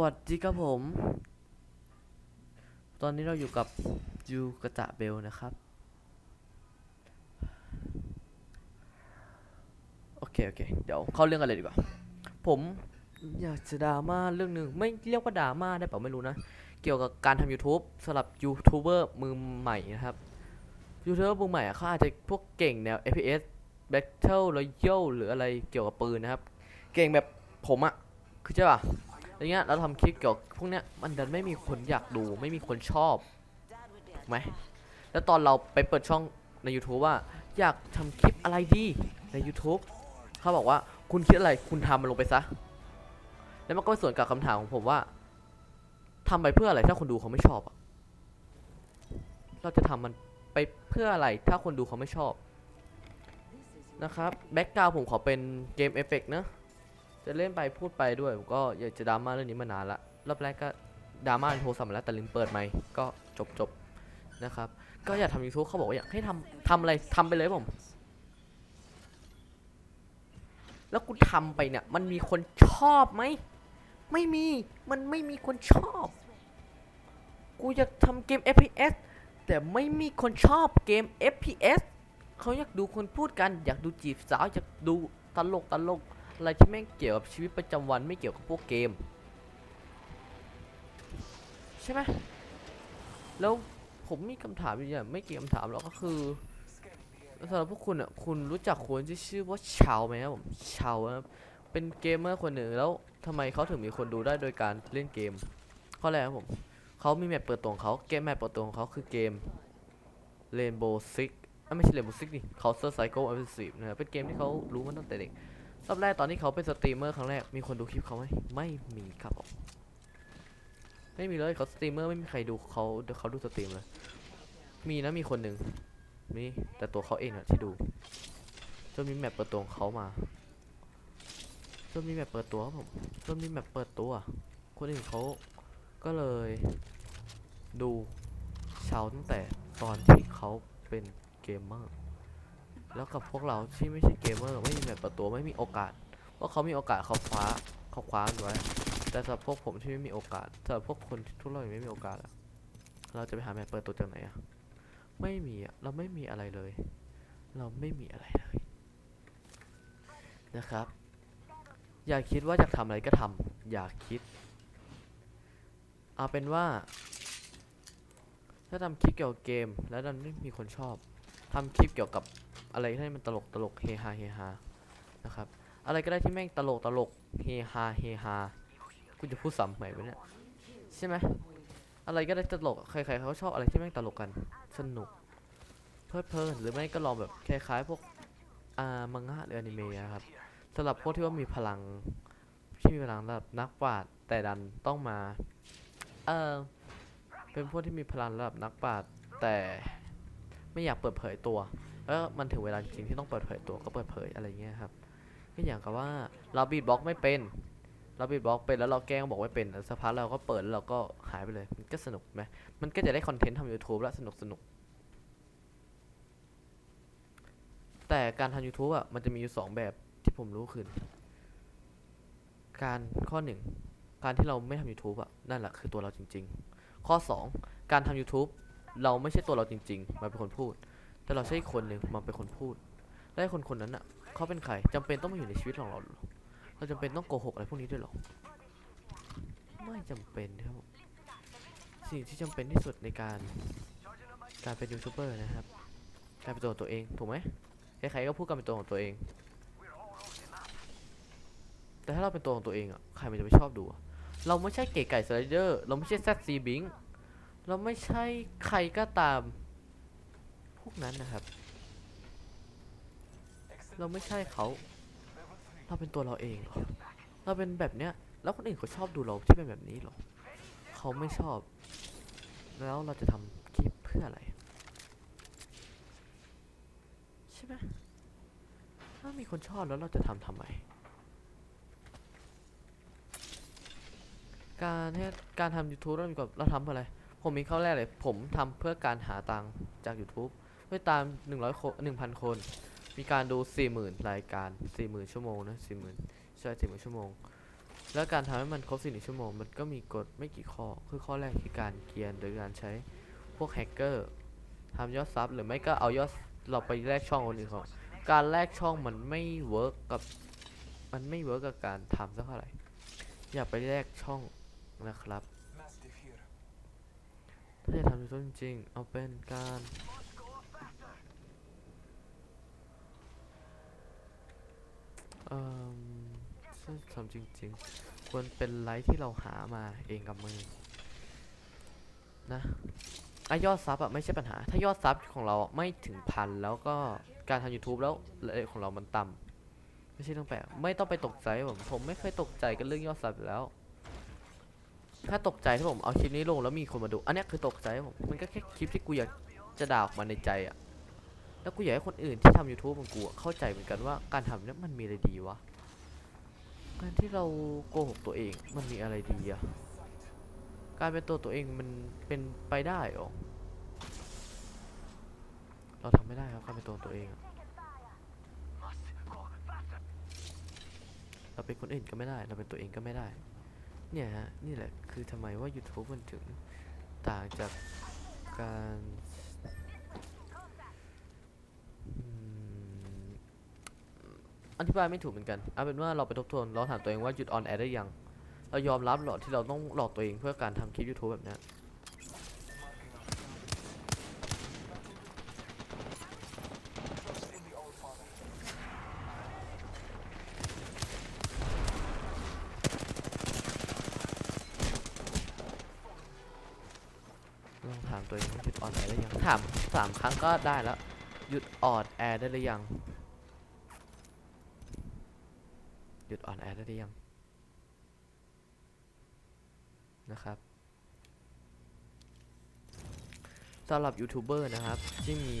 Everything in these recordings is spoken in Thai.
วัสดีครับผม ตอนนี้เราอยู่กับยูกระจะเบลนะครับ โอเค โอเค เดี๋ยวเข้าเรื่องกันเลยดีกว่า ผมอยากจะดราม่าเรื่องหนึ่งไม่เรียกว่าดราม่าได้เปล่าไม่รู้นะ เกี่ยวกับการทำ YouTube สำหรับยูทูบเบอร์มือใหม่นะครับยูทูบเบอร์มือใหม่เขาอาจจะพวกเก่งแนว FPS Battle Royale หรืออะไรเกี่ยวกับปืนนะครับ เก่งแบบผมอะคือใช่ป่ะ อย่างเงี้ยเราทำคลิปเกี่ยวกับพวกเนี้ยมันดันไม่มีคนอยากดูไม่มีคนชอบถูกไหมแล้วตอนเราไปเปิดช่องใน YouTube ว่า อยากทำคลิปอะไรดีใน YouTube เขาบอกว่าคุณคิดอะไรคุณทำมันลงไปซะ แล้วมันก็ไปส่วนกับคำถามของผมว่าทำไปเพื่ออะไรถ้าคนดูเขาไม่ชอบอะเราจะทำมันไปเพื่ออะไรถ้าคนดูเขาไม่ชอบนะครับแบ็กกราวผมขอเป็นเกมเอฟเฟกต์นะ จะเล่นไปพูดไปด้วยผมก็อยากจะดราม่าเรื่องนี้มานานละรอบแรกก็ดราม่าในโทรศัพท์มาแล้วแต่ลืมเปิดไมค์ก็จบจบนะครับ ก็อยากทำยูทูบเขาบอกว่าอยากให้ทำทำอะไรทำไปเลยผม แล้วกูทำไปเนี่ย มันมีคนชอบไหม ไม่มี มันไม่มีคนชอบ กูอยากทำเกม FPS แต่ไม่มีคนชอบเกม FPS เขาอยากดูคนพูดกัน อยากดูจีบสาว อยากดูตลกตลก อะไรที่แม่งเกี่ยวกับชีวิตประจำวันไม่เกี่ยวกับพวกเกม ใช่ไหมแล้วผมมีคำถามอยู่อย่างไม่กี่คำถามหรอกก็คือสำหรับพวกคุณอะคุณรู้จักคนที่ชื่อว่าชาวไหมครับผมชาวครับเป็นเกมเมอร์คนหนึ่งแล้วทำไมเขาถึงมีคนดูได้โดยการเล่นเกมข้อแรกครับผมเขามีแมปเปิดตัวของเขาเกมแมปเปิดตัวของเขาคือเกม Rainbow Six อะไม่ใช่ Rainbow Six นี่ Counter Strike Offensive นะครับเป็นเกมที่เขารู้มาตั้งแต่เด็ก รอบแรกตอนที่เขาเป็นสตรีมเมอร์ครั้งแรกมีคนดูคลิปเขาไหมไม่มีครับผมไม่มีเลยเขาสตรีมเมอร์ไม่มีใครดูเขาเขาดูสตรีมเลย มีนะมีคนหนึ่งมีแต่ตัวเขาเองอะที่ดูจนมีแมปเปิดตัวของเขามาจนมีแมปเปิดตัวครับผมจนมีแมปเปิดตัว คนอื่นเขาก็เลยดูชาวตั้งแต่ตอนที่เขาเป็นเกมเมอร์ แล้วกับพวกเราที่ไม่ใช่เกมเมอร์ไม่มีแบบประตูไม่มีโอกาสเพราะเขามีโอกาสเขาคว้าเขาคว้าไว้แต่สำหรับพวกผมที่ไม่มีโอกาสสำหรับพวกคนที่ทุกเราไม่มีโอกาสอะเราจะไปหาแมปเปิดตัวจากไหนอะไม่มีอะเราไม่มีอะไรเลย เราไม่มีอะไรเลย นะครับ อย่าคิดว่าอยากทำอะไรก็ทำอย่าคิด เอาเป็นว่า ถ้าทำคลิปเกี่ยวกับเกม แล้วดันไม่มีคนชอบทำคลิปเกี่ยวกับ อะไรที่มันตลกตลกเฮฮาเฮฮานะครับ อะไรก็ได้ที่แม่งตลกตลกเฮฮาเฮฮากูจะพูดซ้ำใหม่ไหมเนี่ยใช่ไหมอะไรก็ได้ตลกใครๆเขาชอบอะไรที่แม่งตลกกันสนุกเพลิดเพลินหรือไม่ก็ลองแบบคล้ายๆพวกอ่ามังงะหรืออนิเมะครับสำหรับพวกที่ว่ามีพลังที่มีพลังระดับนักปราชญ์แต่ดันต้องมาเออเป็นพวกที่มีพลังระดับนักปราชญ์แต่ไม่อยากเปิดเผยตัว แล้วมันถึงเวลาจริงที่ต้องเปิดเผยตัวก็เปิดเผยอะไรเงี้ยครับก็อย่างกับว่าเราบีทบล็อกไม่เป็น เราบีทบล็อกเป็นแล้วเราแกล้งบอกไม่เป็นแล้วสักพักเราก็เปิดแล้วเราก็หายไปเลยมันก็สนุกไหมมันก็จะได้คอนเทนต์ทำ YouTube แล้วสนุกสนุกแต่การทำ YouTube อะมันจะมีอยู่สองแบบที่ผมรู้คือการข้อหนึ่งการที่เราไม่ทำ YouTube อะนั่นแหละคือตัวเราจริง ๆ ข้อสองการทำ YouTube เราไม่ใช่ตัวเราจริงๆมันเป็นคนพูด แต่เราใช่คนหนึ่งมาเป็นคนพูด และไอ้คนคนนั้นอะเขาเป็นใครจำเป็นต้องมาอยู่ในชีวิตของเราเหรอเราจำเป็นต้องโกหกอะไรพวกนี้ด้วยหรอไม่จำเป็นครับสิ่งที่จำเป็นที่สุดในการการเป็นยูทูบเบอร์นะครับการเป็นตัวของตัวเองถูกไหมใครๆก็พูดการเป็นตัวของตัวเอง แต่ถ้าเราเป็นตัวของตัวเองอะใครมันจะไม่ชอบดูเราไม่ใช่เก๋ไก่สไลเดอร์เราไม่ใช่แซดซีบิงเราไม่ใช่ใครก็ตาม พวกนั้นนะครับ เราไม่ใช่เขา เราเป็นตัวเราเองเหรอเราเป็นแบบเนี้ย แล้วคนอื่นเขาชอบดูเราที่เป็นแบบนี้หรอ เขาไม่ชอบ แล้วเราจะทำคลิปเพื่ออะไร ใช่ไหมถ้ามีคนชอบแล้วเราจะทำทำไม การให้การทำ YouTube เรามีกับเราทำเพื่ออะไร ผมมีข้อแรกเลย ผมทำเพื่อการหาตังค์จาก YouTube ด้วยตาม100คน1,000คน มีการดู40,000รายการ40,000ชั่วโมงนะ40,000ใช่40,000ชั่วโมง แล้วการทำให้มันครบสี่ชั่วโมง มันก็มีกฎไม่กี่ข้อ คือข้อแรกคือการเกียนโดยการใช้พวกแฮกเกอร์ทำยอดซับหรือไม่ก็เอายอดเราไปแลกช่องคนอื่นเขาการแลกช่องมันไม่เวิร์กกับมันไม่เวิร์กกับการทำสักเท่าไหร่อย่าไปแลกช่องนะครับ ถ้าจะทำยูทูบจริงๆเอาเป็นการ เอ่อทำจริงๆ ควรเป็นไลฟ์ที่เราหามาเองกับมือ นะไอยอดซับอะไม่ใช่ปัญหา ถ้ายอดซับของเราไม่ถึงพันแล้วก็การทำ YouTube แล้วเรทของเรามันต่ำไม่ใช่เรื่องแปลกไม่ต้องไปตกใจผมผมไม่เคยตกใจกันเรื่องยอดซับอยู่แล้ว ถ้าตกใจที่ผมเอาคลิปนี้ลงแล้วมีคนมาดู อันนี้คือตกใจผมมันก็แค่คลิปที่กูอยากจะด่าออกมาในใจอะ แล้วกูอยากให้คนอื่นที่ทำ YouTube เหมือนกูอะเข้าใจเหมือนกันว่าการทำเนี้ยมันมีอะไรดีวะ การที่เราโกหกตัวเองมันมีอะไรดีอะการเป็นตัวตัวเองมันเป็นไปได้หรอ เราทำไม่ได้ครับการเป็นตัวตัวเองอะเราเป็นคนอื่นก็ไม่ได้ เราเป็นตัวเองก็ไม่ได้ เนี่ยฮะ นี่แหละคือทำไมว่า YouTube มันถึงต่างจากการอืม อธิบายไม่ถูกเหมือนกันเอาเป็นว่าเราไปทบทวนเราถามตัวเองว่าหยุดออนแอร์ได้ยัง เรายอมรับหรอที่เราต้องหลอกตัวเองเพื่อการทำคลิป YouTube แบบนี้ลองถามตัวเองว่าหยุดออนแอร์ได้ยัง ถามสามครั้งก็ได้แล้ว หยุดออนแอร์ได้หรือยัง ห ยุดอ่อนแอได้หรือยังนะครับสำหรับยูทูบเบอร์นะครับ ที่มี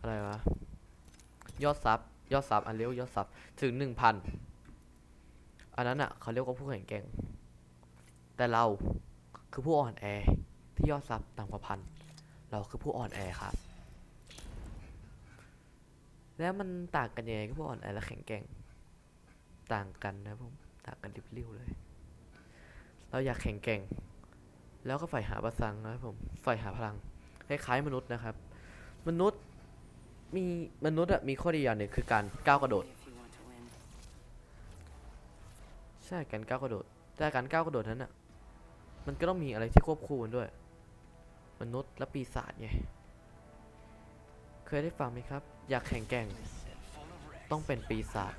อะไรวะ ยอดซับยอดซับอันเรียวยอดซับถึงหนึ่งพันอันนั้นอะเขาเรียกว่าผู้แข่งแกร่ง แต่เราคือผู้อ่อนแอที่ยอดซับต่ำกว่าพันเราคือผู้อ่อนแอครับ แล้วมันต่างกันยังไงกับผู้อ่อนแอและแข็งแกร่ง ต่างกันนะผมต่างกันริบลิ่วเลย เราอยากแข็งแกร่ง แล้วก็ใฝ่หาประสังนะครับผมใฝ่หาพลังคล้ายๆมนุษย์นะครับ มนุษย์มีมนุษย์อะมีข้อดีอย่างหนึ่งคือการก้าวกระโดด ใช่การก้าวกระโดด แต่การก้าวกระโดดนั้นอะมันก็ต้องมีอะไรที่ควบคู่กันด้วย มนุษย์และปีศาจไงเคยได้ฟังไหมครับ อยากแข่งแกร่ง ต้องเป็นปีศาจ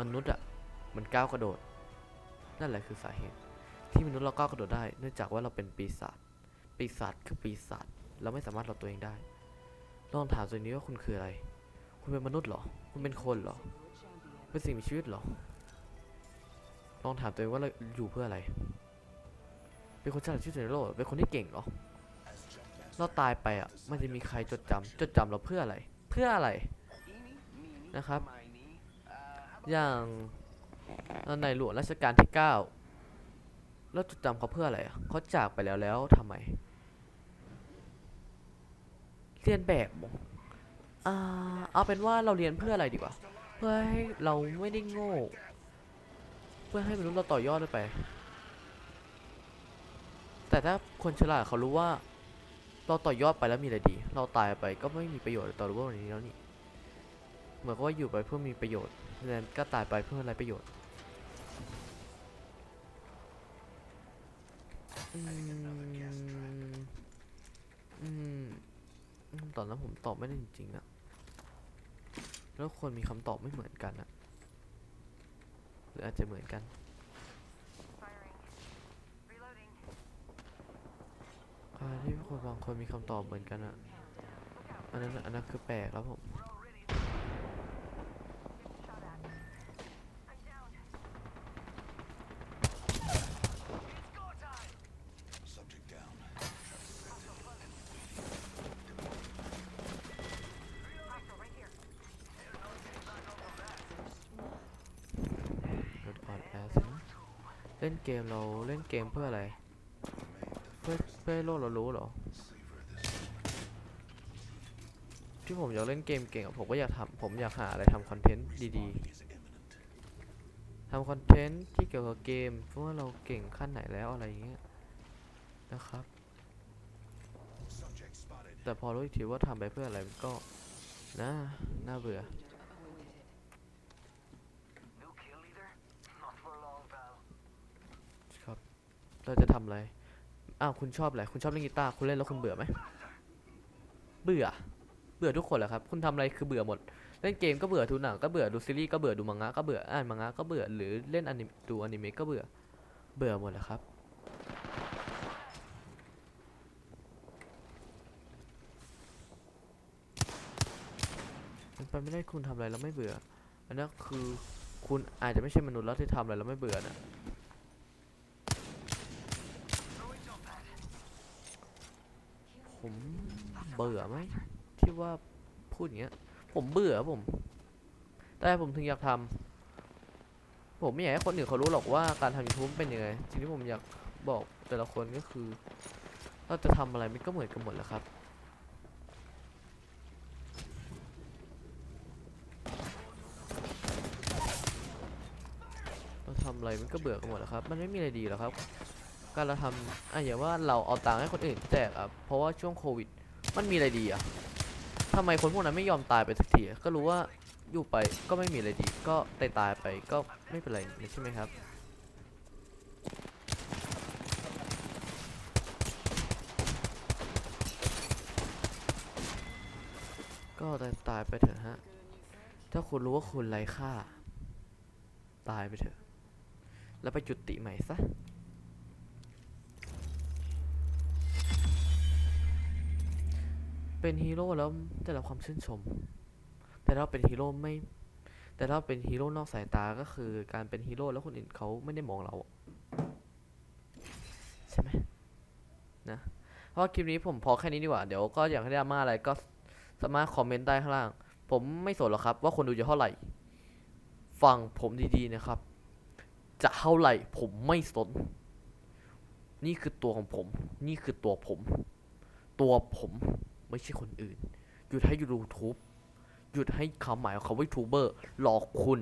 มนุษย์อะมันก้าวกระโดด นั่นแหละคือสาเหตุ ที่มนุษย์เราก้าวกระโดดได้ เนื่องจากว่าเราเป็นปีศาจปีศาจคือปีศาจเราไม่สามารถหลอกตัวเองได้ลองถามตัวนี้ว่าคุณคืออะไร คุณเป็นมนุษย์หรอ คุณเป็นคนหรอ เป็นสิ่งมีชีวิตหรอ ลองถามตัวเองว่าเราอยู่เพื่ออะไร เป็นคนฉลาดที่สุดในโลกเหรเป็นคนที่เก่งหรอ เราตายไปอะ มันจะมีใครจดจำจดจำเราเพื่ออะไร เพื่ออะไร นะครับ อย่างในหลวงรัชกาลที่เก้าเราจดจำเขาเพื่ออะไรอะเขาจากไปแล้วแล้วทำไมเรียนแบบอ่าเอาเป็นว่าเราเรียนเพื่ออะไรดีกว่า เพื่อให้เราไม่ได้โง่ เพื่อให้มนุษย์เราต่อยอดได้ไปแต่ถ้าคนฉลาดเขารู้ว่า เราต่อยอดไปแล้วมีอะไรดี เราตายไปก็ไม่มีประโยชน์ต่อโลกนี้แล้วนี่ เหมือนกับว่าอยู่ไปเพื่อมีประโยชน์ฉะนั้นก็ตายไปเพื่ออะไรประโยชน์อืมอืมตอนนั้นผมตอบไม่ได้จริงๆอะแล้วคนมีคำตอบไม่เหมือนกันอะหรืออาจจะเหมือนกันที่คนบางคนมีคำตอบเหมือนกันอะอันนั้นอันนั้นคือแปลกแล้วผม Subject down. ลดออนแอร์สินะ เล่นเกมเราเล่นเกมเพื่ออะไร เพื่อเพื่อให้โลกเรารู้เหรอ ที่ผมอยากเล่นเกมเก่งอะผมก็อยากทำผมอยากหาอะไรทำคอนเทนต์ดีๆทำคอนเทนต์ที่เกี่ยวกับเกมเพราะว่าเราเก่งขั้นไหนแล้วอะไรอย่างเงี้ยนะครับ แต่พอรู้อีกทีว่าทำไปเพื่ออะไรมันก็ นะ น่าเบื่อ เราจะทำอะไร อ้าวคุณชอบอะไร คุณชอบเล่นกีตาร์คุณเล่นแล้วคุณเบื่อไหม เบื่อ เบื่อทุกคนแหละครับ คุณทำอะไรคือเบื่อหมด เล่นเกมก็เบื่อดูหนังก็เบื่อดูซีรีส์ก็เบื่อดูมังงะก็เบื่ออ่านมังงะก็เบื่อหรือเล่นอนิดูอนิเมะก็เบื่อ เบื่อหมดแหละครับมันไปไม่ได้คุณทำอะไรแล้วไม่เบื่อ อันนั้นคือคุณอาจจะไม่ใช่มนุษย์แล้วที่ทำอะไรแล้วไม่เบื่อนะ ผมเบื่อไหมที่ว่าพูดอย่างเงี้ย ผมเบื่อผม แต่ผมถึงอยากทำผมไม่อยากให้คนอื่นเขารู้หรอกว่าการทำยูทูบเป็นยังไงสิ่งที่ผมอยากบอกแต่ละคนก็คือ เราจะทำอะไรมันก็เหมือนกันหมดแหละครับเราทำอะไรมันก็เบื่อกันหมดแล้วครับ มันไม่มีอะไรดีหรอกครับ การเราทำอะอย่าว่าเราเอาตังค์ให้คนอื่นแจกอะเพราะว่าช่วงโควิด มันมีอะไรดีอะทำไมคนพวกนั้นไม่ยอมตายไปสักทีอะก็รู้ว่าอยู่ไปก็ไม่มีอะไรดี ก็ตายตายไปก็ไม่เป็นไรใช่ไหมครับ ก็ตายตายไปเถอะฮะ ถ้าคุณรู้ว่าคุณไร้ค่า ตายไปเถอะ แล้วไปจุติใหม่ซะ เป็นฮีโร่แล้วได้รับความชื่นชม แต่ถ้าเป็นฮีโร่ไม่ แต่ถ้าเป็นฮีโร่นอกสายตาก็คือการเป็นฮีโร่แล้วคนอื่นเขาไม่ได้มองเราใช่ไหมนะเพราะว่าคลิปนี้ผมพอแค่นี้ดีกว่า เดี๋ยวก็อยากให้ดราม่าอะไรก็สามารถคอมเมนต์ได้ข้างล่าง ผมไม่สนหรอกครับ ว่าคนดูจะเท่าไหร่ ฟังผมดีๆนะครับ จะเท่าไหร่ผมไม่สน นี่คือตัวของผม นี่คือตัวผม ตัวผม ไม่ใช่คนอื่น หยุดให้ยูทูบหยุดให้คำหมายของเขาว่ายูทูบเบอร์หลอกคุณ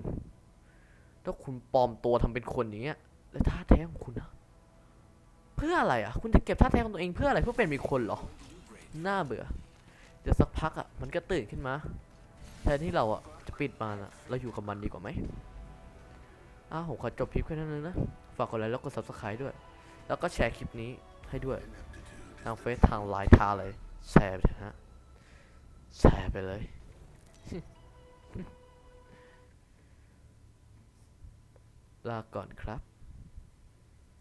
ถ้าคุณปลอมตัวทำเป็นคนอย่างเงี้ย แล้วท่าแท้ของคุณอะเพื่ออะไรอะคุณจะเก็บท่าแท้ของตัวเองเพื่ออะไรเพื่อเป็นมีคนเหรอน่าเบื่อเดี๋ยวสักพักอะมันก็ตื่นขึ้นมาแทนที่เราอะจะปิดมันอะเราอยู่กับมันดีกว่าไหมอ้าวผมขอจบคลิปแค่นั้นเลยนะ ฝากกดไลค์แล้วกด subscribe ด้วย แล้วก็แชร์คลิปนี้ให้ด้วย ทางเฟซทางไลน์ทางเลย แชร์ไปเถอะฮะแชร์ไปเลย ลาก่อนครับ